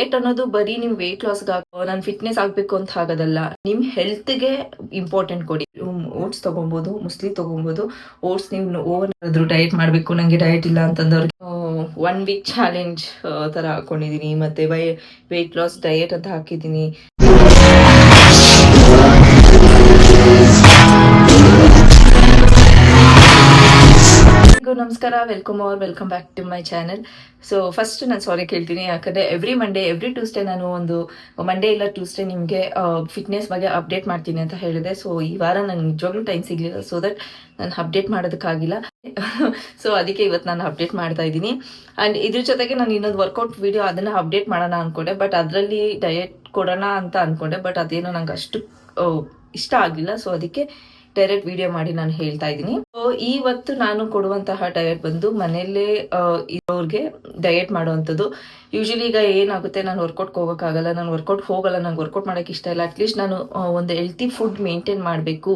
Diet ಅನ್ನೋದು ಬರೀ ನಿಮ್ ವೆಯ್ಟ್ ಲಾಸ್ ನಾನು ಫಿಟ್ನೆಸ್ ಆಗ್ಬೇಕು ಅಂತ ಆಗೋದಲ್ಲ. ನಿಮ್ ಹೆಲ್ತ್ಗೆ ಇಂಪಾರ್ಟೆಂಟ್ ಕೊಡಿ. ಓಟ್ಸ್ ತಗೊಬಹುದು ಮುಸ್ಲಿ ತಗೊಬಹುದು ಓಟ್ಸ್ ನೀವು ಓವರ್ ಆದ್ರೂ ಡಯಟ್ ಮಾಡ್ಬೇಕು, ನಂಗೆ ಡಯಟ್ ಇಲ್ಲ ಅಂತಂದವ್ರಿಗೆ. ಒನ್ ವೀಕ್ ಚಾಲೆಂಜ್ ತರ ಹಾಕೊಂಡಿದೀನಿ. ಮತ್ತೆ ವೈ ವೆಯ್ಟ್ ಲಾಸ್ ಡಯಟ್ ಅಂತ ಹಾಕಿದೀನಿ. ಎಲ್ರಿಗೂ ನಮಸ್ಕಾರ. Welcome our welcome back to my channel so first ನಾನು ಸಾರಿ ಕೇಳ್ತೀನಿ. ಯಾಕಂದರೆ ಎವ್ರಿ ಮಂಡೇ ಎವ್ರಿ ಟ್ಯೂಸ್ಡೇ ನಾನು ಒಂದು ಮಂಡೇ ಇಲ್ಲ ಟ್ಯೂಸ್ಡೇ ನಿಮಗೆ ಫಿಟ್ನೆಸ್ ಬಗ್ಗೆ ಅಪ್ಡೇಟ್ ಮಾಡ್ತೀನಿ ಅಂತ ಹೇಳಿದೆ. ಸೊ ಈ ವಾರ ನನಗೆ ನಿಜವಾಗ್ಲೂ ಟೈಮ್ ಸಿಗಲಿಲ್ಲ. ಸೊ ದಟ್ ನಾನು ಅಪ್ಡೇಟ್ ಮಾಡೋದಕ್ಕಾಗಿಲ್ಲ. ಸೊ ಅದಕ್ಕೆ ಇವತ್ತು ನಾನು ಅಪ್ಡೇಟ್ ಮಾಡ್ತಾ ಇದ್ದೀನಿ. ಆ್ಯಂಡ್ ಇದ್ರ ಜೊತೆಗೆ ನಾನು ಇನ್ನೊಂದು ವರ್ಕೌಟ್ ವಿಡಿಯೋ ಅದನ್ನು ಅಪ್ಡೇಟ್ ಮಾಡೋಣ ಅನ್ಕೊಂಡೆ. ಬಟ್ ಅದರಲ್ಲಿ ಡಯಟ್ ಕೊಡೋಣ ಅಂತ ಅನ್ಕೊಂಡೆ. ಬಟ್ ಅದೇನೋ ನಂಗೆ ಅಷ್ಟು ಇಷ್ಟ ಆಗಿಲ್ಲ. ಸೊ ಅದಕ್ಕೆ ಡೈರೆಕ್ಟ್ ವಿಡಿಯೋ ಮಾಡಿ ನಾನು ಹೇಳ್ತಾ ಇದ್ದೀನಿ. ಇವತ್ತು ನಾನು ಕೊಡುವಂತಹ ಡಯಟ್ ಬಂದು ಮನೆಯಲ್ಲೇ ಇರೋರಿಗೆ ಡಯಟ್ ಮಾಡುವಂಥದ್ದು. ಯೂಶಲಿ ಈಗ ಏನಾಗುತ್ತೆ, ನಾನು ವರ್ಕೌಟ್ ಹೋಗೋಕ್ಕಾಗಲ್ಲ, ನಾನು ವರ್ಕೌಟ್ ಹೋಗಲ್ಲ, ನಂಗೆ ವರ್ಕೌಟ್ ಮಾಡೋಕೆ ಇಷ್ಟ ಇಲ್ಲ. ಅಟ್ಲೀಸ್ಟ್ ನಾನು ಒಂದು ಹೆಲ್ತಿ ಫುಡ್ ಮೇಂಟೈನ್ ಮಾಡಬೇಕು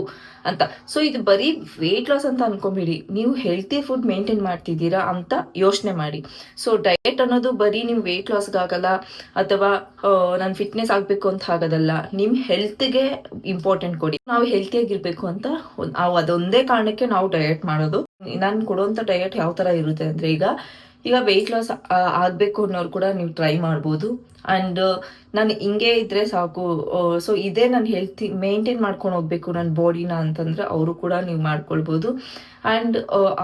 ಅಂತ. ಸೊ ಇದು ಬರೀ ವೆಯ್ಟ್ ಲಾಸ್ ಅಂತ ಅನ್ಕೊಬೇಡಿ. ನೀವು ಹೆಲ್ತಿ ಫುಡ್ ಮೇಂಟೈನ್ ಮಾಡ್ತಿದ್ದೀರಾ ಅಂತ ಯೋಚನೆ ಮಾಡಿ. ಸೊ ಡಯಟ್ ಅನ್ನೋದು ಬರೀ ನಿಮ್ಮ ವೆಯ್ಟ್ ಲಾಸ್ಗಾಗಲ್ಲ ಅಥವಾ ನಾನು ಫಿಟ್ನೆಸ್ ಆಗಬೇಕು ಅಂತ ಆಗೋದಲ್ಲ ನಿಮ್ಮ ಹೆಲ್ತ್ಗೆ ಇಂಪಾರ್ಟೆಂಟ್ ಕೊಡಿ. ನಾವು ಹೆಲ್ತಿಯಾಗಿರ್ಬೇಕು ಅಂತ ನಾವು ಅದೊಂದೇ ಕಾರಣಕ್ಕೆ ನಾವು ಡಯಟ್ ಮಾಡೋದು. ನಾನು ಕೊಡುವಂತ ಡಯಟ್ ಯಾವ ತರ ಇರುತ್ತೆ ಅಂದ್ರೆ ಈಗ ಈಗ ವೆಯ್ಟ್ ಲಾಸ್ ಆಗಬೇಕು ಅನ್ನೋರು ಕೂಡ ನೀವು ಟ್ರೈ ಮಾಡ್ಬೋದು. ಆ್ಯಂಡ್ ನಾನು ಹಿಂಗೆ ಇದ್ದರೆ ಸಾಕು. ಸೊ ಇದೇ ನಾನು ಹೆಲ್ತಿ ಮೇಂಟೈನ್ ಮಾಡ್ಕೊಂಡು ಹೋಗ್ಬೇಕು ನನ್ನ ಬಾಡಿನ ಅಂತಂದ್ರೆ ಅವರು ಕೂಡ ನೀವು ಮಾಡ್ಕೊಳ್ಬೋದು. ಆ್ಯಂಡ್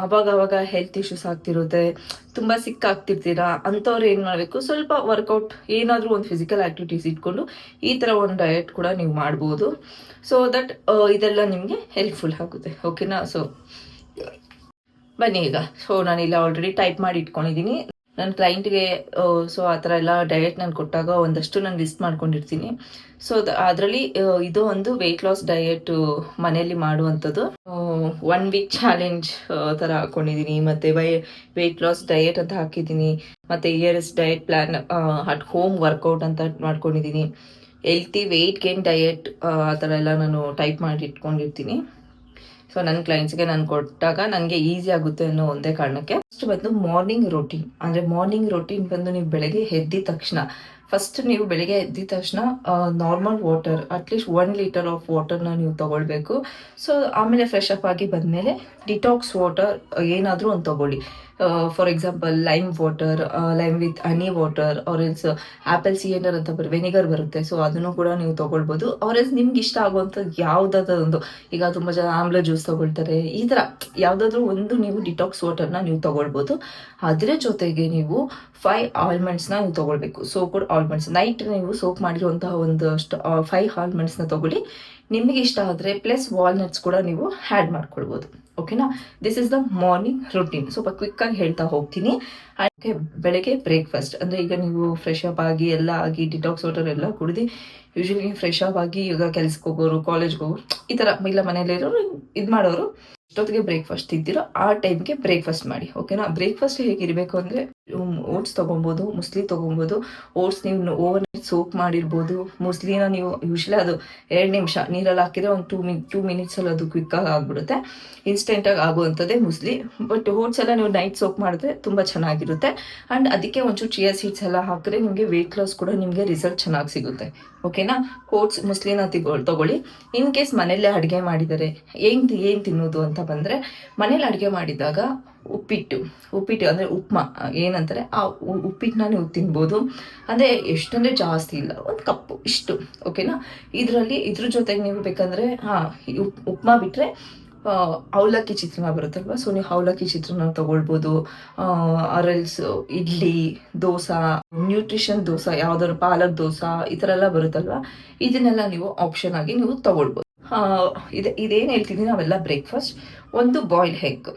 ಅವಾಗ ಹೆಲ್ತ್ ಇಶ್ಯೂಸ್ ಆಗ್ತಿರುತ್ತೆ. ತುಂಬ ಸಿಕ್ ಆಗ್ತಿರ್ತೀರಾ? ಅಂಥವ್ರು ಏನು ಮಾಡಬೇಕು? ಸ್ವಲ್ಪ ವರ್ಕೌಟ್ ಏನಾದರೂ ಒಂದು ಫಿಸಿಕಲ್ ಆಕ್ಟಿವಿಟೀಸ್ ಇಟ್ಕೊಂಡು ಈ ಥರ ಒಂದು ಡಯಟ್ ಕೂಡ ನೀವು ಮಾಡ್ಬೋದು. ಸೊ ದಟ್ ಇದೆಲ್ಲ ನಿಮಗೆ ಹೆಲ್ಪ್ಫುಲ್ ಆಗುತ್ತೆ. ಓಕೆನಾ ಸೊ ಬನ್ನಿ ಈಗ. ಸೊ ಇಲ್ಲ ಆಲ್ರೆಡಿ ಟೈಪ್ ಮಾಡಿ ಇಟ್ಕೊಂಡಿದ್ದೀನಿ. ನನ್ನ ಕ್ಲೈಂಟ್ಗೆ ಸೊ ಆ ಥರ ಎಲ್ಲ ಡಯಟ್ ನಾನು ಕೊಟ್ಟಾಗ ಒಂದಷ್ಟು ನಾನು ಲಿಸ್ಟ್ ಮಾಡ್ಕೊಂಡಿರ್ತೀನಿ. ಸೊ ಅದರಲ್ಲಿ ಇದು ಒಂದು ವೆಯ್ಟ್ ಲಾಸ್ ಡಯಟ್ ಮನೆಯಲ್ಲಿ ಮಾಡುವಂಥದ್ದು. ಒನ್ ವೀಕ್ ಚಾಲೆಂಜ್ ಥರ ಹಾಕೊಂಡಿದ್ದೀನಿ. ಮತ್ತು ವೈ ವೆಯ್ಟ್ ಲಾಸ್ ಡಯಟ್ ಅಂತ ಹಾಕಿದ್ದೀನಿ. ಮತ್ತು here is diet plan at home workout ಅಂತ ಮಾಡ್ಕೊಂಡಿದ್ದೀನಿ. ಹೆಲ್ತಿ ವೆಯ್ಟ್ ಗೇನ್ ಡಯಟ್ ಆ ಥರ ಎಲ್ಲ ನಾನು ಟೈಪ್ ಮಾಡಿ ಇಟ್ಕೊಂಡಿರ್ತೀನಿ. ಸೊ ನನ್ನ ಕ್ಲೈಂಟ್ಸ್ಗೆ ನಾನು ಕೊಟ್ಟಾಗ ನನಗೆ ಈಸಿ ಆಗುತ್ತೆ ಅನ್ನೋ ಒಂದೇ ಕಾರಣಕ್ಕೆ ಫಸ್ಟ್ ಬಂದು ಮಾರ್ನಿಂಗ್ ರೊಟೀನ್ ಅಂದರೆ ಮಾರ್ನಿಂಗ್ ರೊಟೀನ್ ಬಂದು ನೀವು ಬೆಳಗ್ಗೆ ಎದ್ದಿದ ತಕ್ಷಣ ಫಸ್ಟ್ ನೀವು ಬೆಳಿಗ್ಗೆ ಎದ್ದಿದ ತಕ್ಷಣ normal water at least one litre of ವಾಟರ್ನ ನೀವು ತಗೊಳ್ಬೇಕು. ಸೊ ಆಮೇಲೆ ಫ್ರೆಶ್ ಅಪ್ ಆಗಿ ಬಂದಮೇಲೆ ಡಿಟಾಕ್ಸ್ ವಾಟರ್ ಏನಾದರೂ ಒಂದು ತಗೊಳ್ಳಿ. For example lime water lime with honey water or else apple cider ಅಂತ ಬರ್ ವೆನಿಗರ್ ಬರುತ್ತೆ. ಸೊ ಅದನ್ನು ಕೂಡ ನೀವು ತೊಗೊಳ್ಬೋದು. ಆರ್ ಎಲ್ಸ್ ನಿಮ್ಗೆ ಇಷ್ಟ ಆಗುವಂಥದ್ದು ಯಾವುದಾದ್ರೊಂದು ಈಗ ತುಂಬ ಜನ ಆಮ್ಲ ಜ್ಯೂಸ್ ತೊಗೊಳ್ತಾರೆ. ಈ ಥರ ಯಾವುದಾದ್ರೂ ಒಂದು ನೀವು ಡಿಟಾಕ್ಸ್ ವಾಟರ್ನ ನೀವು ತೊಗೊಳ್ಬೋದು. ಅದರ ಜೊತೆಗೆ ನೀವು ಫೈ ಆಲ್ಮಂಡ್ಸ್ನ ನೀವು ತಗೊಳ್ಬೇಕು. ಸೋಪಡ್ ಆಲ್ಮಂಡ್ಸ್ ನೈಟ್ ನೀವು ಸೋಪ್ ಮಾಡಿರುವಂತಹ ಒಂದಷ್ಟು ಫೈವ್ ಆಲ್ಮಂಡ್ಸ್ನ ತಗೊಳ್ಳಿ. ನಿಮಗೆ ಇಷ್ಟ ಆದರೆ ಪ್ಲಸ್ ವಾಲ್ನಟ್ಸ್ ಕೂಡ ನೀವು ಆ್ಯಡ್ ಮಾಡ್ಕೊಳ್ಬೋದು. ಓಕೆನಾ this is the morning routine ಸ್ವಲ್ಪ ಕ್ವಿಕ್ಕಾಗಿ ಹೇಳ್ತಾ ಹೋಗ್ತೀನಿ. ಅದಕ್ಕೆ ಬೆಳಗ್ಗೆ ಬ್ರೇಕ್ಫಾಸ್ಟ್ ಅಂದರೆ ಈಗ ನೀವು ಫ್ರೆಶ್ ಅಪ್ ಆಗಿ, ಎಲ್ಲ ಆಗಿ ಡಿಟಾಕ್ಸ್ ವಾಟರ್ ಎಲ್ಲ ಕುಡಿದು ಯೂಶಲಿ ಫ್ರೆಶ್ ಅಪ್ ಆಗಿ, ಈಗ ಕೆಲ್ಸಕ್ಕೆ ಹೋಗೋರು ಕಾಲೇಜ್ಗೆ ಹೋಗೋರು, ಈ ಥರ ಇಲ್ಲ ಮನೇಲಿರೋರು ಇದು ಮಾಡೋರು ಅಷ್ಟೊತ್ತಿಗೆ ಬ್ರೇಕ್ಫಾಸ್ಟ್ ತಿಂತೀರೋ, ಆ ಟೈಮ್ಗೆ ಬ್ರೇಕ್ಫಾಸ್ಟ್ ಮಾಡಿ. ಓಕೆನಾ ಬ್ರೇಕ್ಫಾಸ್ಟ್ ಹೇಗಿರಬೇಕು ಅಂದರೆ ಓಟ್ಸ್ ತೊಗೊಬೋದು, ಮುಸ್ಲಿ ತೊಗೊಬೋದು. ಓಟ್ಸ್ ನೀವು ಓವರ್ ಸೋಪ್ ಮಾಡಿರ್ಬೋದು. ಮುಸ್ಲಿನ ನೀವು ಯೂಶ್ವಲಿ ಅದು ಎರಡು ನಿಮಿಷ ನೀರಲ್ಲಿ ಹಾಕಿದರೆ ಒಂದು ಟೂ ಮಿನ್ ಟೂ ಮಿನಿಟ್ಸಲ್ಲಿ ಅದು ಕ್ವಿಕ್ಕಾಗಿ ಆಗ್ಬಿಡುತ್ತೆ. ಇನ್ಸ್ಟೆಂಟಾಗಿ ಆಗುವಂಥದ್ದೇ ಮುಸ್ಲಿ. ಬಟ್ ಓಟ್ಸ್ ಎಲ್ಲ ನೀವು ನೈಟ್ ಸೋಪ್ ಮಾಡಿದ್ರೆ ತುಂಬ ಚೆನ್ನಾಗಿರುತ್ತೆ. ಆ್ಯಂಡ್ ಅದಕ್ಕೆ ಒಂಚೂರು ಚಿಯಾ ಸೀಡ್ಸ್ ಎಲ್ಲ ಹಾಕಿದ್ರೆ ನಿಮಗೆ ವೆಯ್ಟ್ ಲಾಸ್ ಕೂಡ ನಿಮಗೆ ರಿಸಲ್ಟ್ ಚೆನ್ನಾಗಿ ಸಿಗುತ್ತೆ. ಓಕೆನಾ? ಕೋಟ್ಸ್ ಮುಸ್ಲಿನ ತಿಗೊಳ್ ತಗೊಳ್ಳಿ. ಇನ್ ಕೇಸ್ ಮನೆಯಲ್ಲೇ ಅಡುಗೆ ಮಾಡಿದರೆ, ಏನ್ ಏನು ತಿನ್ನೋದು ಅಂತ ಬಂದರೆ ಮನೇಲಿ ಅಡುಗೆ ಮಾಡಿದಾಗ ಉಪ್ಪಿಟ್ಟು ಉಪ್ಪಿಟ್ಟು ಅಂದರೆ ಉಪ್ಮಾ, ಏನಂತಾರೆ, ಆ ಉಪ್ಪಿಟ್ಟನ್ನ ನೀವು ತಿನ್ಬೋದು. ಅಂದರೆ ಎಷ್ಟಂದರೆ ಜಾಸ್ತಿ ಇಲ್ಲ, ಒಂದು ಕಪ್ಪು, ಇಷ್ಟು, ಓಕೆನಾ? ಇದರಲ್ಲಿ, ಇದ್ರ ಜೊತೆಗೆ ನೀವು ಬೇಕಂದರೆ, ಹಾಂ ಉಪ್ಮಾ ಬಿಟ್ಟರೆ ಅವಲಕ್ಕಿ ಚಿತ್ರಾನ್ನ ಬರುತ್ತಲ್ವ? ಸೊ ನೀವು ಅವಲಕ್ಕಿ ಚಿತ್ರಾನ್ನ ತಗೊಳ್ಬೋದು. Or else idli, dosa nutrition dosa, ಯಾವ್ದಾದ್ರು ಪಾಲಕ್ ದೋಸೆ, ಈ ಥರ ಎಲ್ಲ ಬರುತ್ತಲ್ವ? ಇದನ್ನೆಲ್ಲ ನೀವು ಆಪ್ಷನ್ ಆಗಿ ನೀವು ತಗೊಳ್ಬೋದು. ಇದು, ಇದೇನು ಹೇಳ್ತಿದ್ದೀನಿ ನಾವೆಲ್ಲ ಬ್ರೇಕ್ಫಾಸ್ಟ್ ಒಂದು ಬಾಯ್ಲ್ ಹೆಗ್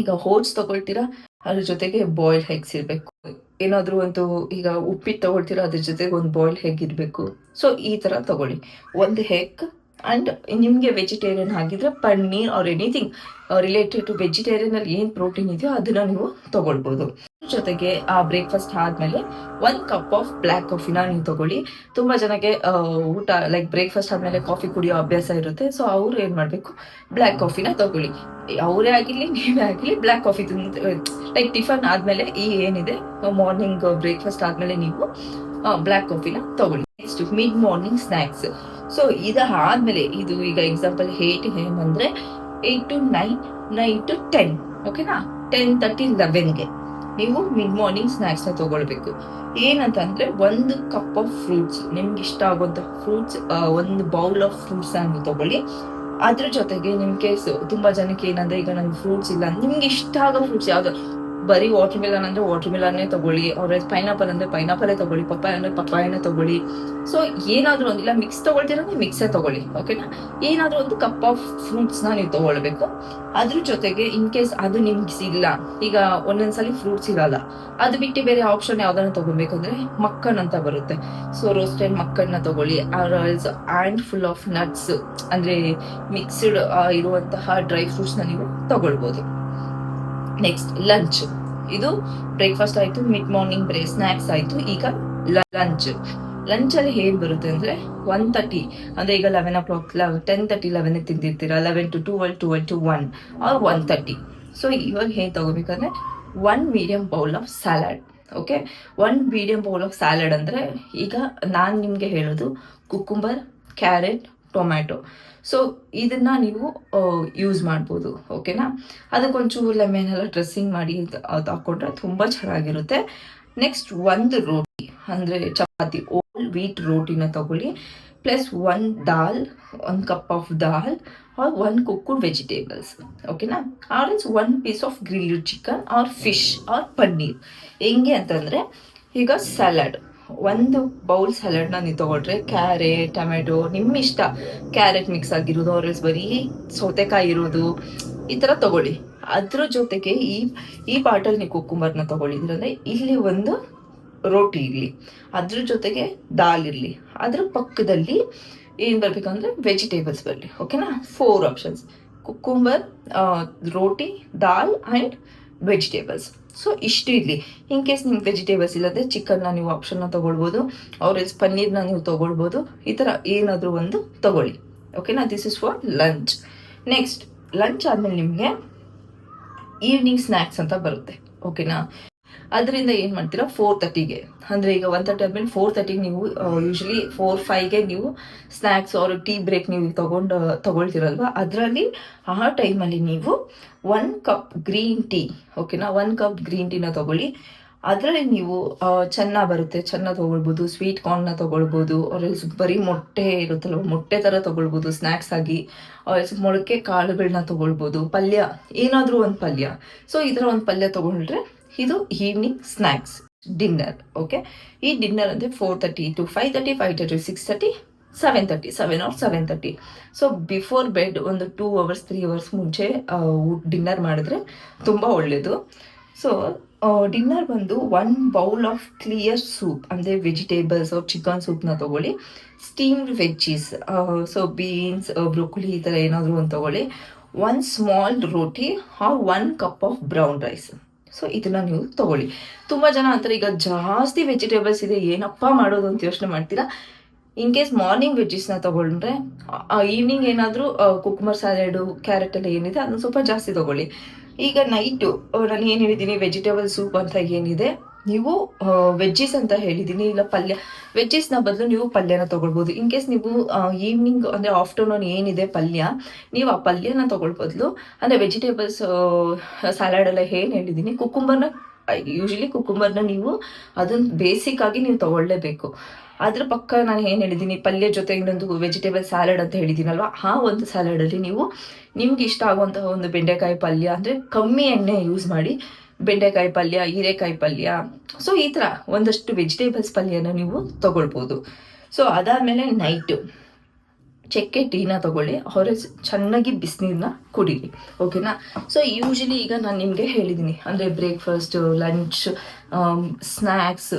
ಈಗ ಹೋಟ್ಸ್ ತಗೊಳ್ತೀರಾ? ಅದ್ರ ಜೊತೆಗೆ ಬಾಯ್ಲ್ ಹೆಗ್ಸ್ ಇರಬೇಕು. ಏನಾದರೂ ಒಂದು, ಈಗ ಉಪ್ಪಿಟ್ಟು ತಗೊಳ್ತೀರಾ? ಅದ್ರ ಜೊತೆಗೆ ಒಂದು ಬಾಯ್ಲ್ ಹೆಗ್ ಇರಬೇಕು. ಸೊ ಈ ಥರ ತಗೊಳ್ಳಿ. ಒಂದು ಹೆಗ್ ಆ್ಯಂಡ್ ನಿಮಗೆ ವೆಜಿಟೇರಿಯನ್ ಆಗಿದ್ರೆ paneer or anything related to ವೆಜಿಟೇರಿಯನಲ್ಲಿ ಏನು ಪ್ರೋಟೀನ್ ಇದೆಯೋ ಅದನ್ನು ನೀವು ತಗೊಳ್ಬೋದು. ಜೊತೆಗೆ, ಆ ಬ್ರೇಕ್ಫಾಸ್ಟ್ ಆದಮೇಲೆ ಒಂದು ಕಪ್ ಆಫ್ ಬ್ಲ್ಯಾಕ್ ಕಾಫಿನ ನೀವು ತಗೊಳ್ಳಿ. ತುಂಬ ಜನಕ್ಕೆ ಊಟ ಲೈಕ್ ಬ್ರೇಕ್ಫಾಸ್ಟ್ ಆದಮೇಲೆ ಕಾಫಿ ಕುಡಿಯೋ ಅಭ್ಯಾಸ ಇರುತ್ತೆ. ಸೊ ಅವ್ರು ಏನು ಮಾಡಬೇಕು? ಬ್ಲ್ಯಾಕ್ ಕಾಫಿನ ತಗೊಳ್ಳಿ. ಅವರೇ ಆಗಿರಲಿ, ನೀವೇ ಆಗಿರಲಿ ಬ್ಲ್ಯಾಕ್ ಕಾಫಿ ಲೈಕ್ ಟಿಫನ್ ಆದಮೇಲೆ ಈ ಏನಿದೆ ಮಾರ್ನಿಂಗ್ ಬ್ರೇಕ್ಫಾಸ್ಟ್ ಆದಮೇಲೆ ನೀವು ಬ್ಲ್ಯಾಕ್ ಕಾಫಿನ ತಗೊಳ್ಳಿ. Next mid morning snacks so ಇದಾದ್ಮೇಲೆ ಇದು ಈಗ ಎಕ್ಸಾಂಪಲ್ ಏಟ್ ಎಂ ಅಂದ್ರೆ eight to nine nine to ten ಓಕೆನಾ ಟೆನ್ ತರ್ಟಿ ಲೆವೆನ್ಗೆ ನೀವು ಮಿಡ್ ಮಾರ್ನಿಂಗ್ ಸ್ನ್ಯಾಕ್ಸ್ನ ತಗೊಳ್ಬೇಕು. ಏನಂತಂದ್ರೆ ಒಂದು ಕಪ್ ಆಫ್ ಫ್ರೂಟ್ಸ್ ನಿಮ್ಗೆ ಇಷ್ಟ ಆಗುವಂತ ಫ್ರೂಟ್ಸ್ ಒಂದು ಬೌಲ್ ಆಫ್ ಫ್ರೂಟ್ಸ್ ನೀವು ತಗೊಳ್ಳಿ. ಅದ್ರ ಜೊತೆಗೆ ನಿಮ್ ಕೇಸ್ ತುಂಬಾ ಜನಕ್ಕೆ ಏನಂದ್ರೆ ಈಗ ನನ್ಗೆ ಫ್ರೂಟ್ಸ್ ಇಲ್ಲ, ನಿಮ್ಗೆ ಇಷ್ಟ ಆಗೋ ಫ್ರೂಟ್ಸ್ ಯಾವ್ದು? ಬರೀ ವಾಟರ್ ಮಿಲನ್ ಅಂದ್ರೆ ವಾಟರ್ ಮಿಲನ್ನೇ ತಗೊಳ್ಳಿ, ಅವ್ರ ಪೈನಾಪಲ್ ಅಂದ್ರೆ ಪೈನಾಪಲೇ ತಗೊಳ್ಳಿ, ಪಪ್ಪಾಯ ಅಂದ್ರೆ ಪಪ್ಪಾಯನೇ ತಗೊಳ್ಳಿ. ಸೊ ಏನಾದ್ರೂ ಒಂದಿಲ್ಲ ಮಿಕ್ಸ್ ತಗೊಳ್ತೀರಂದ್ರೆ ಮಿಕ್ಸೇ ತಗೊಳ್ಳಿ ಓಕೆನಾ ಏನಾದ್ರೂ ಒಂದು ಕಪ್ ಆಫ್ ಫ್ರೂಟ್ಸ್ನ ನೀವು ತಗೊಳ್ಬೇಕು. ಅದ್ರ ಜೊತೆಗೆ ಇನ್ ಕೇಸ್ ಅದು ನಿಮ್ಗೆ ಸಿಗಲ್ಲ ಈಗ ಒಂದೊಂದ್ಸಲಿ ಫ್ರೂಟ್ಸ್ ಇರಲ್ಲ, ಅದು ಬಿಟ್ಟು ಬೇರೆ ಆಪ್ಷನ್ ಯಾವ್ದನ್ನ ಅಂದ್ರೆ ಮಕ್ಕನ್ ಅಂತ ಬರುತ್ತೆ. ಸೊ ರೋಸ್ಟೆಡ್ ಮಕ್ಕನ್ನ ತಗೊಳ್ಳಿ also and full of nuts ಅಂದ್ರೆ ಮಿಕ್ಸ್ಡ್ ಇರುವಂತಹ ಡ್ರೈ ಫ್ರೂಟ್ಸ್ನ ನೀವು ತಗೊಳ್ಬೋದು. ನೆಕ್ಸ್ಟ್ ಲಂಚ್ ಇದು ಬ್ರೇಕ್ಫಾಸ್ಟ್ ಆಯ್ತು ಮಿಡ್ ಮಾರ್ನಿಂಗ್ ಬ್ರೇ ಸ್ನಾಕ್ಸ್ ಆಯ್ತು, ಈಗ ಲಂಚ್ ಲಂಚ್ ಅಲ್ಲಿ ಹೇಗ್ ಬರುತ್ತೆ ಅಂದ್ರೆ ಒನ್ ತರ್ಟಿ ಅಂದ್ರೆ ಈಗ eleven o'clock ten thirty eleven ತಿಂದಿರ್ತೀರಾ? Eleven to twelve twelve to one or one thirty so ಇವಾಗ ಹೇಗೆ ತಗೋಬೇಕಂದ್ರೆ one medium bowl of salad okay one medium bowl of salad ಅಂದ್ರೆ ಈಗ ನಾನು ನಿಮಗೆ ಹೇಳೋದು ಕುಕುಂಬರ್ ಕ್ಯಾರೆಟ್ ಟೊಮ್ಯಾಟೊ. ಸೊ ಇದನ್ನ ನೀವು ಯೂಸ್ ಮಾಡ್ಬೋದು ಓಕೆನಾ ಅದಕ್ಕೊಂಚೂರು ಲೆಮನ್ ಎಲ್ಲ ಡ್ರೆಸ್ಸಿಂಗ್ ಮಾಡಿ ಹಾಕೊಂಡ್ರೆ ತುಂಬ ಚೆನ್ನಾಗಿರುತ್ತೆ. ನೆಕ್ಸ್ಟ್ ಒಂದು ರೋಟಿ, ಅಂದರೆ ಚಪಾತಿ ಓಲ್ ವೀಟ್ ರೋಟಿನ ತಗೊಳ್ಳಿ. ಪ್ಲಸ್ ಒನ್ ದಾಲ್, ಒಂದು cup of dal or one cooked vegetables ಓಕೆನಾ or is one piece of grilled chicken or fish or paneer ಹೆಂಗೆ ಅಂತಂದರೆ, ಈಗ ಸಲಾಡ್ ಒಂದು ಬೌಲ್ ಸಲಾಡ್ನ ನೀವು ತಗೊಳ್ರೆ ಕ್ಯಾರೆಟ್ ಟೊಮೆಟೊ ನಿಮ್ಮ ಇಷ್ಟ ಕ್ಯಾರೆಟ್ ಮಿಕ್ಸ್ ಆಗಿರೋದು ಅವ್ರ ಬರೀ ಸೌತೆಕಾಯಿ ಇರೋದು, ಈ ಥರ ತಗೊಳ್ಳಿ. ಅದ್ರ ಜೊತೆಗೆ ಈ ಈ ಬಾಟಲ್ ನೀವು ಕುಕ್ಕುಂಬರ್ನ ತಗೊಳ್ಳಿದ್ರಂದ್ರೆ ಇಲ್ಲಿ ಒಂದು ರೋಟಿ ಇರಲಿ. ಅದ್ರ ಜೊತೆಗೆ ದಾಲ್ ಇರಲಿ. ಅದ್ರ ಪಕ್ಕದಲ್ಲಿ ಏನು ಬರ್ಬೇಕಂದ್ರೆ ವೆಜಿಟೇಬಲ್ಸ್ ಬರಲಿ. ಓಕೆನಾ four options cucumber roti, dal and vegetables so ಇಷ್ಟು ಇರಲಿ. ಇನ್ ಕೇಸ್ ನಿಮ್ಗೆ ವೆಜಿಟೇಬಲ್ಸ್ ಇಲ್ಲದೆ ಚಿಕನ್ನ ನೀವು ಆಪ್ಷನ್ನ ತೊಗೊಳ್ಬೋದು ಎಲ್ಸ್ ಪನ್ನೀರ್ನ ನೀವು ತೊಗೊಳ್ಬೋದು, ಈ ಥರ ಏನಾದರೂ ಒಂದು ತಗೊಳ್ಳಿ. ಓಕೆನಾ this is for lunch next lunch ಆದಮೇಲೆ ನಿಮಗೆ ಈವ್ನಿಂಗ್ ಸ್ನ್ಯಾಕ್ಸ್ ಅಂತ ಬರುತ್ತೆ. ಓಕೆನಾ ಅದರಿಂದ ಏನು ಮಾಡ್ತೀರಾ? ಫೋರ್ ತರ್ಟಿಗೆ ಅಂದರೆ ಈಗ ಒನ್ ತರ್ಟಿ ಆದ್ಮೇಲೆ ಫೋರ್ ತರ್ಟಿಗೆ ನೀವು ಯೂಶ್ವಲಿ ಫೋರ್ ಫೈವ್ಗೆ ನೀವು ಸ್ನ್ಯಾಕ್ಸ್ ಅವ್ರ ಟೀ ಬ್ರೇಕ್ ನೀವು ತಗೊಂಡು, ತಗೊಳ್ತೀರಲ್ವ? ಅದರಲ್ಲಿ ಆ ಟೈಮಲ್ಲಿ ನೀವು ಒನ್ ಕಪ್ ಗ್ರೀನ್ ಟೀ ಓಕೆನಾ ಒನ್ ಕಪ್ ಗ್ರೀನ್ ಟೀನ ತಗೊಳ್ಳಿ. ಅದರಲ್ಲಿ ನೀವು ಚೆನ್ನ ಬರುತ್ತೆ. ಚೆನ್ನ ತೊಗೊಳ್ಬೋದು ಸ್ವೀಟ್ ಕಾರ್ನ್ನ ತಗೊಳ್ಬೋದು ಅವ್ರ ಬರೀ ಮೊಟ್ಟೆ ಇರುತ್ತಲ್ವ? ಮೊಟ್ಟೆ ಥರ ತಗೊಳ್ಬೋದು ಸ್ನ್ಯಾಕ್ಸ್ ಆಗಿ. ಮೊಳಕೆ ಕಾಳುಗಳನ್ನ ತಗೊಳ್ಬೋದು. ಪಲ್ಯ, ಏನಾದರೂ ಒಂದು ಪಲ್ಯ. ಸೊ ಈ ಥರ ಒಂದು ಪಲ್ಯ ತಗೊಂಡ್ರೆ ಇದು ಈವ್ನಿಂಗ್ ಸ್ನ್ಯಾಕ್ಸ್ ಡಿನ್ನರ್ ಓಕೆ ಈ ಡಿನ್ನರ್ ಅಂದರೆ four thirty to five thirty five thirty six thirty seven thirty seven or seven thirty so before bed ಒಂದು ಟೂ ಅವರ್ಸ್ ತ್ರೀ ಅವರ್ಸ್ ಮುಂಚೆ ಡಿನ್ನರ್ ಮಾಡಿದ್ರೆ ತುಂಬ ಒಳ್ಳೆಯದು ಸೊ ಡಿನ್ನರ್ ಬಂದು one bowl of clear soup ಅಂದರೆ vegetables chicken ಸೂಪ್ನ ತಗೊಳ್ಳಿ. Steamed veggies so beans broccoli ಈ ಥರ ಏನಾದರೂ ಒಂದು ತಗೊಳ್ಳಿ. One small roti or one cup of brown rice so ಇದನ್ನ ನೀವು ತಗೊಳ್ಳಿ. ತುಂಬ ಜನ ಅಂತಾರೆ, ಈಗ ಜಾಸ್ತಿ ವೆಜಿಟೇಬಲ್ಸ್ ಇದೆ, ಏನಪ್ಪ ಮಾಡೋದು? ಅಂತ ಯೋಚನೆ ಮಾಡ್ತೀರಾ? ಇನ್ ಕೇಸ್ ಮಾರ್ನಿಂಗ್ ವೆಜ್ಜಿಸ್ನ ತಗೊಂಡ್ರೆ ಈವ್ನಿಂಗ್ ಏನಾದರೂ ಕುಕ್ಮರ್ ಸ್ಯಾಲೆಡು ಕ್ಯಾರೆಟ್ ಎಲ್ಲ ಏನಿದೆ, ಅದನ್ನ ಸ್ವಲ್ಪ ಜಾಸ್ತಿ ತಗೊಳ್ಳಿ. ಈಗ ನೈಟು ನಾನು ಏನು ಹೇಳಿದ್ದೀನಿ ವೆಜಿಟೇಬಲ್ ಸೂಪ್ ಅಂತ ಏನಿದೆ ನೀವು ವೆಜ್ಜಿಸ್ ಅಂತ ಹೇಳಿದ್ದೀನಿ ಇಲ್ಲ ಪಲ್ಯ ವೆಜ್ಜಿಸ್ನ ಬದಲು ನೀವು ಪಲ್ಯನ ತೊಗೊಳ್ಬೋದು. ಇನ್ ಕೇಸ್ ನೀವು ಈವ್ನಿಂಗ್ ಅಂದರೆ ಆಫ್ಟರ್ನೂನ್ ಏನಿದೆ ಪಲ್ಯ, ನೀವು ಆ ಪಲ್ಯನ ಬದಲು ಅಂದರೆ ವೆಜಿಟೇಬಲ್ಸ್ ಸ್ಯಾಲಡ್ ಎಲ್ಲ ಏನು ಹೇಳಿದ್ದೀನಿ ಕುಕ್ಕುಂಬರ್ನ ಯೂಶಲಿ ಕುಕ್ಕುಂಬರ್ನ ನೀವು ಅದನ್ನು ಆಗಿ ನೀವು ತಗೊಳ್ಳೇಬೇಕು. ಅದ್ರ ಪಕ್ಕ ನಾನು ಏನು ಹೇಳಿದ್ದೀನಿ ಪಲ್ಯ ಜೊತೆ ಇನ್ನೊಂದು ವೆಜಿಟೇಬಲ್ ಸ್ಯಾಲಡ್ ಅಂತ ಹೇಳಿದ್ದೀನಲ್ವ ಆ ಒಂದು ಸ್ಯಾಲಡಲ್ಲಿ ನೀವು ನಿಮ್ಗೆ ಇಷ್ಟ ಆಗುವಂತಹ ಒಂದು ಬೆಂಡೆಕಾಯಿ ಪಲ್ಯ ಅಂದರೆ ಕಮ್ಮಿ ಎಣ್ಣೆ ಯೂಸ್ ಮಾಡಿ ಬೆಂಡೆಕಾಯಿ ಪಲ್ಯ, ಹೀರೆಕಾಯಿ ಪಲ್ಯ. ಸೊ ಈ ಥರ ಒಂದಷ್ಟು ವೆಜಿಟೇಬಲ್ಸ್ ಪಲ್ಯನ ನೀವು ತಗೊಳ್ಬೋದು. ಸೊ ಅದಾದಮೇಲೆ ನೈಟು ಚಕ್ಕೆ ಟೀನ ತಗೊಳ್ಳಿ. ಹೊರ ಚೆನ್ನಾಗಿ ಬಿಸಿನೀರನ್ನ ಕುಡೀರಿ. ಓಕೆನಾ ಸೊ ಯೂಶಲಿ ಈಗ ನಾನು ನಿಮಗೆ ಹೇಳಿದ್ದೀನಿ ಅಂದರೆ ಬ್ರೇಕ್ಫಾಸ್ಟು ಲಂಚ್ ಸ್ನ್ಯಾಕ್ಸ್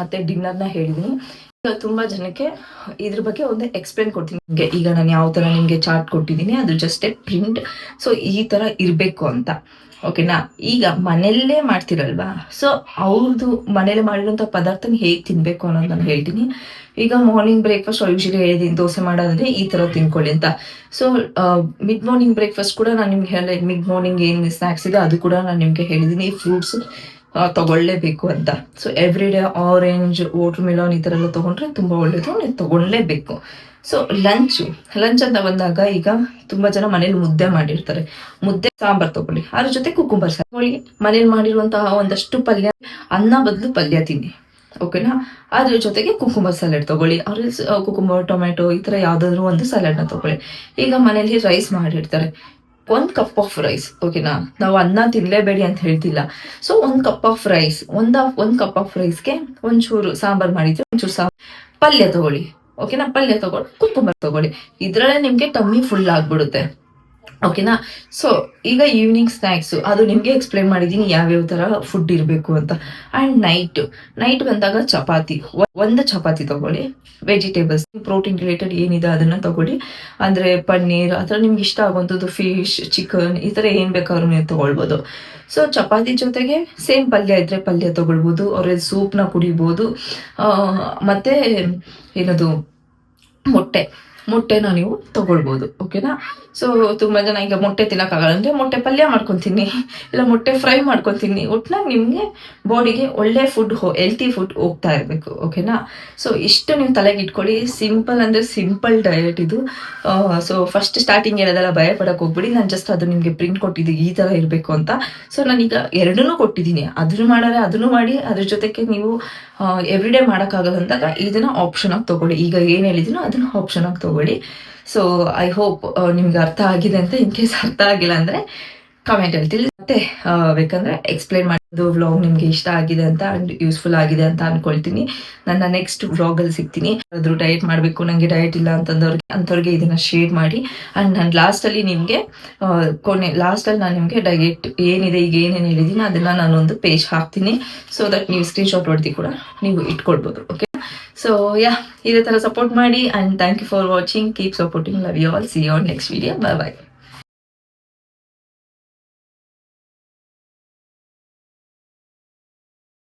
ಮತ್ತು ಡಿನ್ನರ್ನ ಹೇಳಿದ್ದೀನಿ ತುಂಬ ಜನಕ್ಕೆ ಇದ್ರ ಬಗ್ಗೆ ಒಂದು ಎಕ್ಸ್ಪ್ಲೇನ್ ಕೊಡ್ತೀನಿ. ಈಗ ನಾನು ಯಾವ ತರ ನಿಮ್ಗೆ ಚಾರ್ಟ್ ಕೊಟ್ಟಿದ್ದೀನಿ, ಅದು ಜಸ್ಟ್ ಎ ಪ್ರಿಂಟ್ ಸೊ ಈ ತರ ಇರಬೇಕು ಅಂತ. ಓಕೆನಾ ಈಗ ಮನೆಯಲ್ಲೇ ಮಾಡ್ತಿರಲ್ವಾ? ಸೊ ಅವ್ರದ್ದು ಮನೇಲಿ ಮಾಡಿರೋಂಥ ಪದಾರ್ಥನ ಹೇಗೆ ತಿನ್ನಬೇಕು ಅನ್ನೋದು ನಾನು ಹೇಳ್ತೀನಿ. ಈಗ ಮಾರ್ನಿಂಗ್ ಬ್ರೇಕ್ಫಾಸ್ಟ್ ಯೂಶಲಿ ಹೇಳಿದೀನಿ ದೋಸೆ ಮಾಡೋದಂದ್ರೆ ಈ ಥರ ತಿನ್ಕೊಳ್ಳಿ ಅಂತ. ಸೊ ಮಿಡ್ ಮಾರ್ನಿಂಗ್ ಬ್ರೇಕ್ಫಾಸ್ಟ್ ಕೂಡ ನಾನು ನಿಮ್ಗೆ ಹೇಳಿ ಮಿಡ್ ಮಾರ್ನಿಂಗ್ ಏನು ಸ್ನ್ಯಾಕ್ಸ್ ಇದೆ ಅದು ಕೂಡ ನಾನು ನಿಮಗೆ ಹೇಳಿದ್ದೀನಿ ಫ್ರೂಟ್ಸ್ ತಗೊಳ್ಳೇಬೇಕು ಅಂತ. So every day orange watermelon ಈ ಥರ ಎಲ್ಲ ತೊಗೊಂಡ್ರೆ ತುಂಬ ಒಳ್ಳೇದು ನೀವು ತಗೊಳ್ಳೇಬೇಕು. ಸೊ ಲಂಚು ಲಂಚ್ ಅಂತ ಬಂದಾಗ ಈಗ ತುಂಬ ಜನ ಮನೇಲಿ ಮುದ್ದೆ ಮಾಡಿರ್ತಾರೆ. ಮುದ್ದೆ, ಸಾಂಬಾರ್ ತಗೊಳ್ಳಿ. ಅದ್ರ ಜೊತೆ ಕುಕ್ಕುಂಬರ್ ತಗೊಳ್ಳಿ. ಮನೇಲಿ ಮಾಡಿರುವಂತಹ ಒಂದಷ್ಟು ಪಲ್ಯ, ಅನ್ನ ಬದಲು ಪಲ್ಯ ತಿನ್ನಿ. ಓಕೆನಾ ಅದ್ರ ಜೊತೆಗೆ ಕುಕುಂಬರ್ ಸಲಾಡ್ ತಗೊಳ್ಳಿ. ಅವ್ರ ಕುಕುಂಬರ್ ಟೊಮೆಟೊ ಈ ಥರ ಯಾವುದಾದ್ರೂ ಒಂದು ಸಲಾಡ್ನ ತಗೊಳ್ಳಿ. ಈಗ ಮನೇಲಿ ರೈಸ್ ಮಾಡಿರ್ತಾರೆ. ಒಂದು ಕಪ್ ಆಫ್ ರೈಸ್ ಓಕೆನಾ ನಾವು ಅನ್ನ ತಿನ್ಲೇಬೇಡಿ ಅಂತ ಹೇಳ್ತಿಲ್ಲ. ಸೊ ಒಂದ್ ಕಪ್ ಆಫ್ ರೈಸ್ ಒಂದ್ ಒಂದ್ ಕಪ್ ಆಫ್ ರೈಸ್ಗೆ ಒಂಚೂರು ಸಾಂಬಾರ್ ಮಾಡಿದ್ರೆ ಒಂಚೂರು ಸಾಂಬಾರ್. ಪಲ್ಯ ತಗೊಳ್ಳಿ ಓಕೆನಾ ಪಲ್ಯ ತಗೊಳ್ಳಿ ಕುಂಕುಂಬರ್ ತಗೊಳ್ಳಿ. ಇದ್ರಲ್ಲೇ ನಿಮಗೆ ಟಮ್ಮಿ ಫುಲ್ ಆಗ್ಬಿಡುತ್ತೆ. ಓಕೆನಾ ಸೊ ಈಗ ಈವ್ನಿಂಗ್ ಸ್ನ್ಯಾಕ್ಸು ಅದು ನಿಮಗೆ ಎಕ್ಸ್ಪ್ಲೈನ್ ಮಾಡಿದ್ದೀನಿ ಯಾವ್ಯಾವ ಥರ ಫುಡ್ ಇರಬೇಕು ಅಂತ. ಆ್ಯಂಡ್ ನೈಟ್ ನೈಟ್ ಬಂದಾಗ ಚಪಾತಿ. ಒಂದು ಚಪಾತಿ ತಗೊಳ್ಳಿ. ವೆಜಿಟೇಬಲ್ಸ್ ಪ್ರೋಟೀನ್ ರಿಲೇಟೆಡ್ ಏನಿದೆ ಅದನ್ನು ತಗೊಳ್ಳಿ. ಅಂದರೆ ಪನ್ನೀರ್, ಆ ಥರ ನಿಮ್ಗೆ ಇಷ್ಟ ಆಗುವಂಥದ್ದು ಫಿಶ್ ಚಿಕನ್ ಈ ಥರ ಏನು ಬೇಕಾದ್ರೂ ನೀವು ತಗೊಳ್ಬೋದು. ಸೊ ಚಪಾತಿ ಜೊತೆಗೆ ಸೇಮ್ ಪಲ್ಯ ಇದ್ರೆ ಪಲ್ಯ ತಗೊಳ್ಬೋದು. ಅವ್ರ ಸೂಪ್ನ ಕುಡಿಬೋದು. ಮತ್ತೆ, ಏನದು, ಮೊಟ್ಟೆ. ಮೊಟ್ಟೆನ ನೀವು ತಗೊಳ್ಬೋದು ಓಕೆನಾ ಸೊ ತುಂಬ ಜನ ಈಗ ಮೊಟ್ಟೆ ತಿನ್ನೋಕ್ಕಾಗಲ್ಲ, ಅಂದರೆ ಮೊಟ್ಟೆ ಪಲ್ಯ ಮಾಡ್ಕೊತೀನಿ, ಇಲ್ಲ ಮೊಟ್ಟೆ ಫ್ರೈ ಮಾಡ್ಕೊತೀನಿ. ಒಟ್ಟಿನಾಗ ನಿಮಗೆ ಬಾಡಿಗೆ ಒಳ್ಳೆ ಫುಡ್ ಹೋ ಹೆಲ್ತಿ ಫುಡ್ ಹೋಗ್ತಾ ಇರಬೇಕು ಓಕೆನಾ ಸೊ ಇಷ್ಟು ನೀವು ತಲೆಗೆ ಇಟ್ಕೊಳ್ಳಿ. ಸಿಂಪಲ್ ಅಂದರೆ ಸಿಂಪಲ್ ಡಯಟ್ ಇದು. ಸೊ ಫಸ್ಟ್ ಸ್ಟಾರ್ಟಿಂಗ್ ಏನದೆಲ್ಲ ಭಯ ಪಡಕ್ಕೆ ಹೋಗ್ಬಿಡಿ. ನಾನು ಜಸ್ಟ್ ಅದು ನಿಮಗೆ ಪ್ರಿಂಟ್ ಕೊಟ್ಟಿದ್ದು ಈ ಥರ ಇರಬೇಕು ಅಂತ. ಸೊ ನಾನೀಗ ಎರಡನ್ನೂ ಕೊಟ್ಟಿದ್ದೀನಿ. ಅದನ್ನು ಮಾಡಾರೆ, ಅದನ್ನು ಮಾಡಿ, ಅದ್ರ ಜೊತೆಗೆ ನೀವು ಎವ್ರಿಡೇ ಮಾಡೋಕ್ಕಾಗಲ್ಲ ಅಂದಾಗ ಇದನ್ನು ಆಪ್ಷನ್ ಆಗಿ ತಗೊಳ್ಳಿ. ಈಗ ಏನು ಹೇಳಿದ್ದೀನೋ ಅದನ್ನು ಆಪ್ಷನ್ ಆಗಿ ತಗೊಳ್ಳಿ. ಸೊ ಐ ಹೋಪ್ ನಿಮ್ಗೆ ಅರ್ಥ ಆಗಿದೆ ಅಂತ ಇನ್ ಕೇಸ್ ಅರ್ಥ ಆಗಿಲ್ಲ ಅಂದ್ರೆ ಕಮೆಂಟ್ ಹೇಳ್ತೀನಿ ಮತ್ತೆ ಆ, ಬೇಕಂದ್ರೆ ಎಕ್ಸ್ಪ್ಲೈನ್ ಮಾಡೋದು ವ್ಲಾಗ್ ನಿಮ್ಗೆ ಇಷ್ಟ ಆಗಿದೆ ಅಂತ ಅಂಡ್ ಯೂಸ್ಫುಲ್ ಆಗಿದೆ ಅಂತ ಅನ್ಕೊಳ್ತೀನಿ. ನನ್ನ ನೆಕ್ಸ್ಟ್ ವ್ಲಾಗಲ್ಲಿ ಸಿಗ್ತೀನಿ. ಅದ್ರ ಡಯಟ್ ಮಾಡಬೇಕು ನನಗೆ ಡಯಟ್ ಇಲ್ಲ ಅಂತಂದವ್ರಿಗೆ ಅಂಥವ್ರಿಗೆ ಇದನ್ನ ಶೇರ್ ಮಾಡಿ. ಅಂಡ್ ನಾನು ಲಾಸ್ಟಲ್ಲಿ ನಿಮಗೆ ಕೊನೆ ಲಾಸ್ಟಲ್ಲಿ ನಾನು ನಿಮಗೆ ಡಯಟ್ ಏನಿದೆ ಈಗ ಏನೇನು ಹೇಳಿದ್ದೀನಿ ಅದನ್ನು ನಾನೊಂದು ಪೇಜ್ ಹಾಕ್ತೀನಿ. ಸೊ ದಟ್ ನೀವು ಸ್ಕ್ರೀನ್ಶಾಟ್ ಹೊಡೆದು ಕೂಡ ನೀವು ಇಟ್ಕೊಳ್ಬೋದು ಓಕೆ ಸೊ ಯಾ ಇದೇ ಥರ ಸಪೋರ್ಟ್ ಮಾಡಿ and thank you for watching keep supporting love you all see your next video bye bye